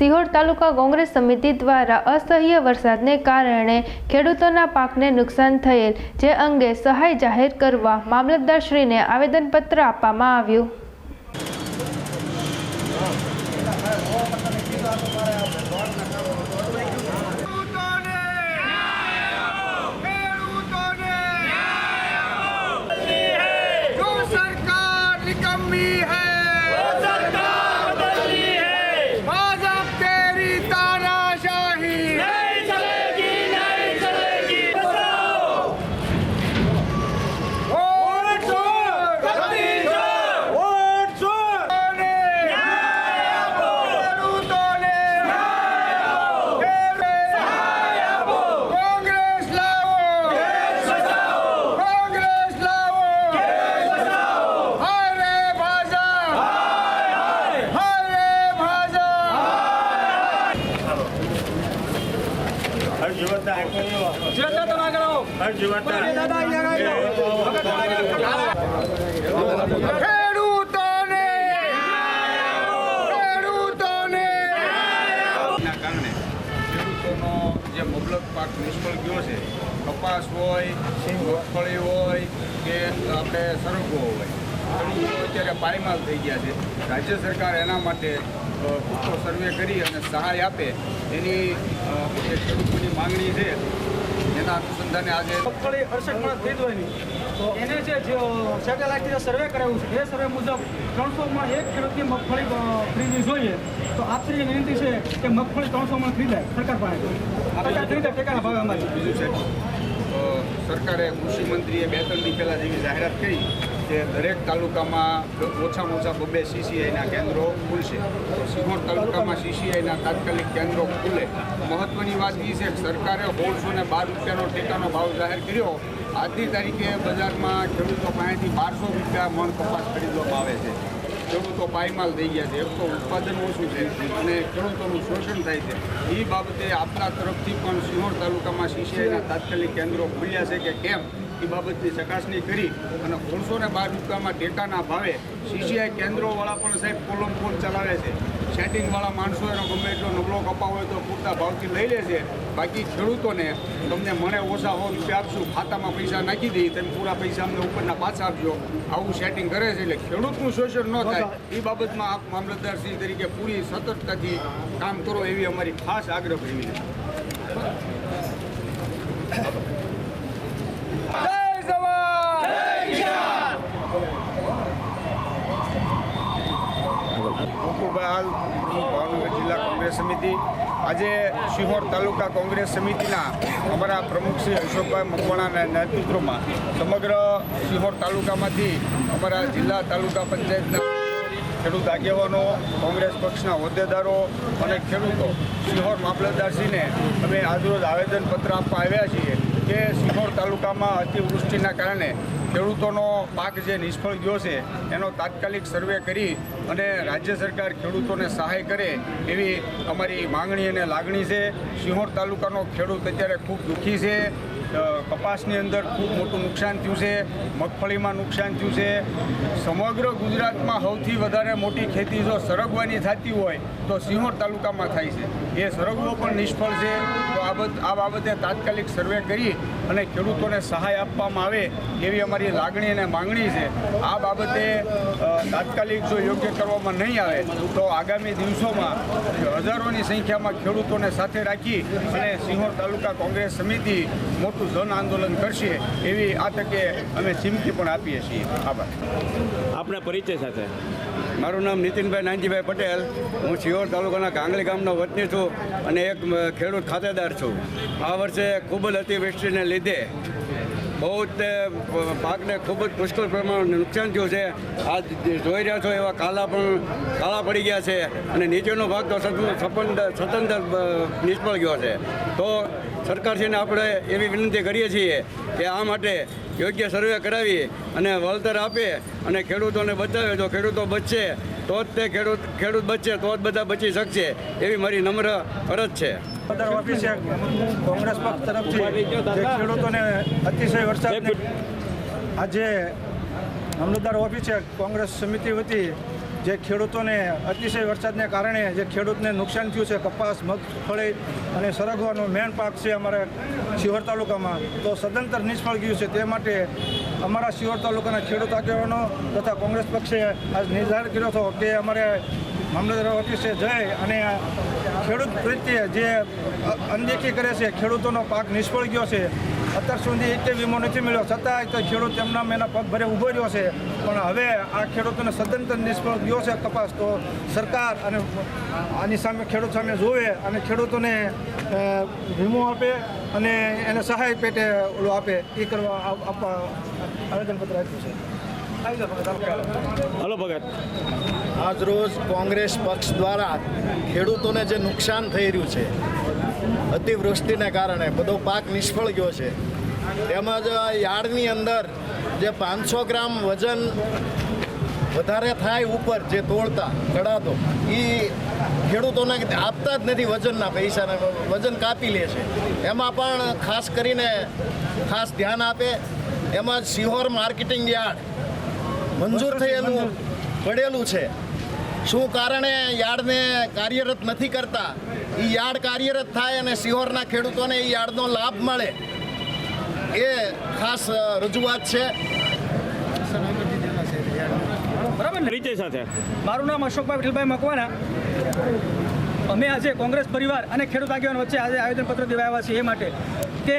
સિહોર તાલુકા કોંગ્રેસ સમિતિ દ્વારા અસહ્ય વરસાદને કારણે ખેડૂતોના પાકને નુકસાન થયેલ, જે અંગે સહાય જાહેર કરવા મામલતદારશ્રીને આવેદનપત્ર આપવામાં આવ્યું ખેડૂતોને ખેડૂતોને જો સરકાર નિકમ્મી હૈ ભાજપ તેરી તાનાશાહી વોટ ચોર! ખેડૂતોને! ખેડૂતોને! કોંગ્રેસ લાવો કોંગ્રેસ લાવો હાય રે ભાજપ હાય રે ભાજપ ખેડૂતોને જે મબલક પાક નિષ્ફળ ગયો છે, કપાસ હોય મગફળી હોય કે આપણે સરગવો હોય ખેડૂતો અત્યારે પાયમાલ થઈ ગયા છે. રાજ્ય સરકાર એના માટે પૂરતો સર્વે કરી અને સહાય આપે એની જે ખેડૂતોની માંગણી છે એના અનુસંધાને આજે મગફળી અડસઠ મણ થઈ ખરીદવાની તો એને જે સેટેલાઇટથી સર્વે કરાવ્યું છે એ સર્વે મુજબ ત્રણસો મણ એક ખેડૂતની મગફળી ખરીદવી જોઈએ. તો આપની વિનંતી છે કે મગફળી ત્રણસો મણ ખરીદાય સરકાર પાસે ખરીદે ટેકાના ભાવે અમારી. બીજું છે. સરકારે કૃષિ મંત્રીએ બે ત્રણ દી પહેલાં જેવી જાહેરાત કરી. કે દરેક તાલુકામાં ઓછામાં ઓછા બબ્બે સીસીઆઈના કેન્દ્રો ખુલશે. તો સિહોર તાલુકામાં સીસીઆઈના તાત્કાલિક કેન્દ્રો ખુલે. મહત્વની વાત એ છે કે સરકારે સોળસો ને બાર રૂપિયાનો ટેકાનો ભાવ જાહેર કર્યો. આજની તારીખે બજારમાં ખેડૂતો પાસેથી બારસો રૂપિયા મણ કપાસ ખરીદવામાં આવે છે. ખેડૂતો પાયમાલ થઈ ગયા છે. એક તો ઉત્પાદન ઓછું છે અને ખેડૂતોનું શોષણ થાય છે. એ બાબતે આપના તરફથી પણ સિહોર તાલુકામાં સીસીઆઈના તાત્કાલિક કેન્દ્રો ખુલ્યા છે કે કેમ? એ બાબતની ચકાસણી કરી અને સોળસો ને બાર રૂપિયામાં ટેકાના ભાવે સીસીઆઈ કેન્દ્રોવાળા પણ સાહેબ કોલમ કોલ ચલાવે છે. સેટિંગવાળા માણસો એનો ગમે એટલો નબળો કપાવ હોય તો પૂરતા ભાવથી લઈ લે છે. બાકી ખેડૂતોને તમને મને ઓછા હો રૂપિયા આપશું ખાતામાં પૈસા નાખી દઈએ તમે પૂરા પૈસા અમને ઉપરના પાછા આપજો. આવું સેટિંગ કરે છે એટલે ખેડૂતનું શોષણ ન થાય. એ બાબતમાં આપ મામલતદારશ્રી તરીકે પૂરી સતર્કતાથી કામ કરો એવી અમારી ખાસ આગ્રહ એવી છે જય જવાન પ્રમુખ ભાવનગર જિલ્લા કોંગ્રેસ સમિતિ. આજે સિહોર તાલુકા કોંગ્રેસ સમિતિના અમારા પ્રમુખ શ્રી અશોકભાઈ મકવાણાના નેતૃત્વમાં સમગ્ર સિહોર તાલુકામાંથી અમારા જિલ્લા તાલુકા પંચાયતના ખેડૂત આગેવાનો, કોંગ્રેસ પક્ષના હોદ્દેદારો અને ખેડૂતો સિહોર મામલતદારશ્રીને અમે આજરોજ આવેદનપત્ર આપવા આવ્યા છીએ કે સિહોર તાલુકામાં અતિવૃષ્ટિના કારણે ખેડૂતોનો પાક જે નિષ્ફળ ગયો છે, એનો તાત્કાલિક સર્વે કરી અને રાજ્ય સરકાર ખેડૂતોને સહાય કરે એવી અમારી માંગણી અને લાગણી છે. સિંહોર તાલુકાનો ખેડૂત અત્યારે ખૂબ દુઃખી છે. કપાસની અંદર ખૂબ મોટું નુકસાન થયું છે, મગફળીમાં નુકસાન થયું છે. સમગ્ર ગુજરાતમાં સૌથી વધારે મોટી ખેતી જો સરગવાની થતી હોય, તો સિંહોર તાલુકામાં થાય છે. એ સરગવો પણ નિષ્ફળ છે. તો આ આ બાબતે તાત્કાલિક સર્વે કરી અને ખેડૂતોને સહાય આપવામાં આવે એવી અમારી લાગણી અને માંગણી છે. આ બાબતે તાત્કાલિક જો યોગ્ય કરવામાં નહીં આવે, તો આગામી દિવસોમાં હજારોની સંખ્યામાં ખેડૂતોને સાથે રાખી અને સિંહોર તાલુકા કોંગ્રેસ સમિતિ મોટું જન આંદોલન કરશે એવી આ તકે અમે ચીમકી પણ આપીએ છીએ. આભાર. આપણા પરિચય સાથે. મારું નામ નીતિનભાઈ નાનજીભાઈ પટેલ. હું શિહોર તાલુકાના કાંગલી ગામનો વતની છું અને એક ખેડૂત ખાતેદાર છું. આ વર્ષે ખૂબ જ અતિવૃષ્ટિને લીધે બહુ જ તે પાકને ખૂબ જ પુષ્કળ પ્રમાણમાં નુકસાન થયું છે. આ જોઈ રહ્યા છો એવા કાલા પણ કાળા પડી ગયા છે અને નીચેનો ભાગ તો સપન- સ્વતંત્ર નિષ્ફળ ગયો છે. તો સરકારશ્રીને આપણે એવી વિનંતી કરીએ છીએ કે આ માટે યોગ્ય સર્વે કરાવી અને વળતર આપે અને ખેડૂતોને બચાવે. જો ખેડૂતો બચશે, તો જ તે ખેડૂત ખેડૂત બચશે, તો જ બધા બચી શકશે એવી મારી નમ્ર અરજ છે. ઓફિસે કોંગ્રેસ પક્ષ તરફથી. ખેડૂતોને અતિશય વરસાદ આજે મામલતદાર ઓફિસે કોંગ્રેસ સમિતિ વતી જે ખેડૂતોને અતિશય વરસાદને કારણે જે ખેડૂતને નુકસાન થયું છે, કપાસ મગફળી અને સરગવાનો મેન પાક છે અમારા શિહોર તાલુકામાં, તો સદંતર નિષ્ફળ ગયું છે. તે માટે અમારા શિહોર તાલુકાના ખેડૂત આગેવાનો તથા કોંગ્રેસ પક્ષે આજ નિર્ધાર કર્યો હતો કે અમારે મામલતદાર ઓફિસે જઈ અને ખેડૂત પ્રત્યે જે અનદેખી કરે છે, ખેડૂતોનો પાક નિષ્ફળ ગયો છે, અત્યાર સુધી એક વીમો નથી મળ્યો. છતાંય તો ખેડૂત એમના મેના પગ ભરે ઊભો રહ્યો છે. પણ હવે આ ખેડૂતોને સદંતર નિષ્ફળ ગયો છે કપાસ. તો સરકાર અને આની સામે ખેડૂત સામે જોવે અને ખેડૂતોને વીમો આપે અને એને સહાય પેટે ઓલું આપે. એ કરવા આપવા આવેદનપત્ર આપ્યું છે. હલો ભગત. આજરોજ કોંગ્રેસ પક્ષ દ્વારા ખેડૂતોને જે નુકસાન થઈ રહ્યું છે, અતિવૃષ્ટિને કારણે બધો પાક નિષ્ફળ ગયો છે. તેમજ યાર્ડની અંદર જે પાંચસો ગ્રામ વજન વધારે થાય ઉપર જે તોડતા કડાતો એ ખેડૂતોને આપતા જ નથી વજનના પૈસાને, વજન કાપી લે છે. એમાં પણ ખાસ કરીને ખાસ ધ્યાન આપે, એમાં સિહોર માર્કેટિંગ યાર્ડ મંજૂર થયેલું પડેલું છે. શું કારણે યાર્ડને કાર્યરત નથી કરતા? એ યાર્ડ કાર્યરત થાય અને સિહોરના ખેડૂતોને એ યાર્ડનો લાભ મળે. એ ખાસ રજૂઆત છે. બરાબર ને? પરિચય સાથે. મારું નામ અશોકભાઈ વિઠલભાઈ મકવાના અમે આજે કોંગ્રેસ પરિવાર અને ખેડૂત આગેવાન વચ્ચે આજે આવેદનપત્ર દેવાયા આવ્યા છીએ એ માટે. કે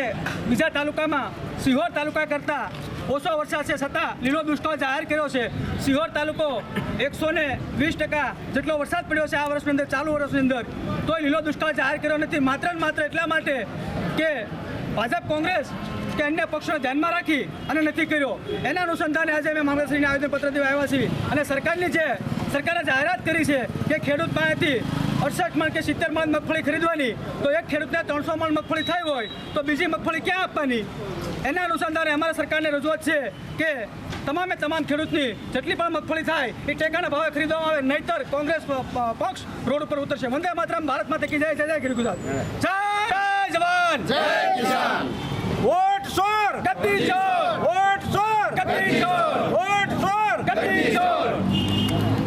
બીજા તાલુકામાં સિહોર તાલુકા કરતાં ઓછો વરસાદ છે છતાં લીલો દુષ્કાળ જાહેર કર્યો છે. સિહોર તાલુકો એકસો ને વીસ ટકા જેટલો વરસાદ પડ્યો છે આ વર્ષની અંદર, ચાલુ વર્ષની અંદર. તોય લીલો દુષ્કાળ જાહેર કર્યો નથી. માત્ર ને માત્ર એટલા માટે કે ભાજપ કોંગ્રેસ કે અન્ય પક્ષોને ધ્યાનમાં રાખી અને નથી કર્યો. એના અનુસંધાને આજે અમે મામલતશ્રીને આવેદનપત્ર દેવા આવ્યા છીએ. અને સરકારની જે, સરકારે જાહેરાત કરી છે કે ખેડૂત પાસેથી અડસઠ મણ કે સિત્તેર મણ મગફળી ખરીદવાની, તો એક ખેડૂતને ત્રણસો મણ મગફળી થઈ હોય, તો બીજી મગફળી ક્યાં આપવાની? એના અનુસંધાને અમારા સરકારને રજૂઆત છે કે તમામે તમામ ખેડૂતની જેટલી પણ મગફળી થાય એ ટેકાના ભાવે ખરીદવામાં આવે નહીતર કોંગ્રેસ પક્ષ રોડ ઉપર ઉતરશે. વંદે માતરમ ભારત માતા કી જય જય ગીર ગુજરાત. જય. જવાન! જય કિસાન! વોટ સોર! ગતિ ચોર વોટ સોર! ગદ્દી ચોર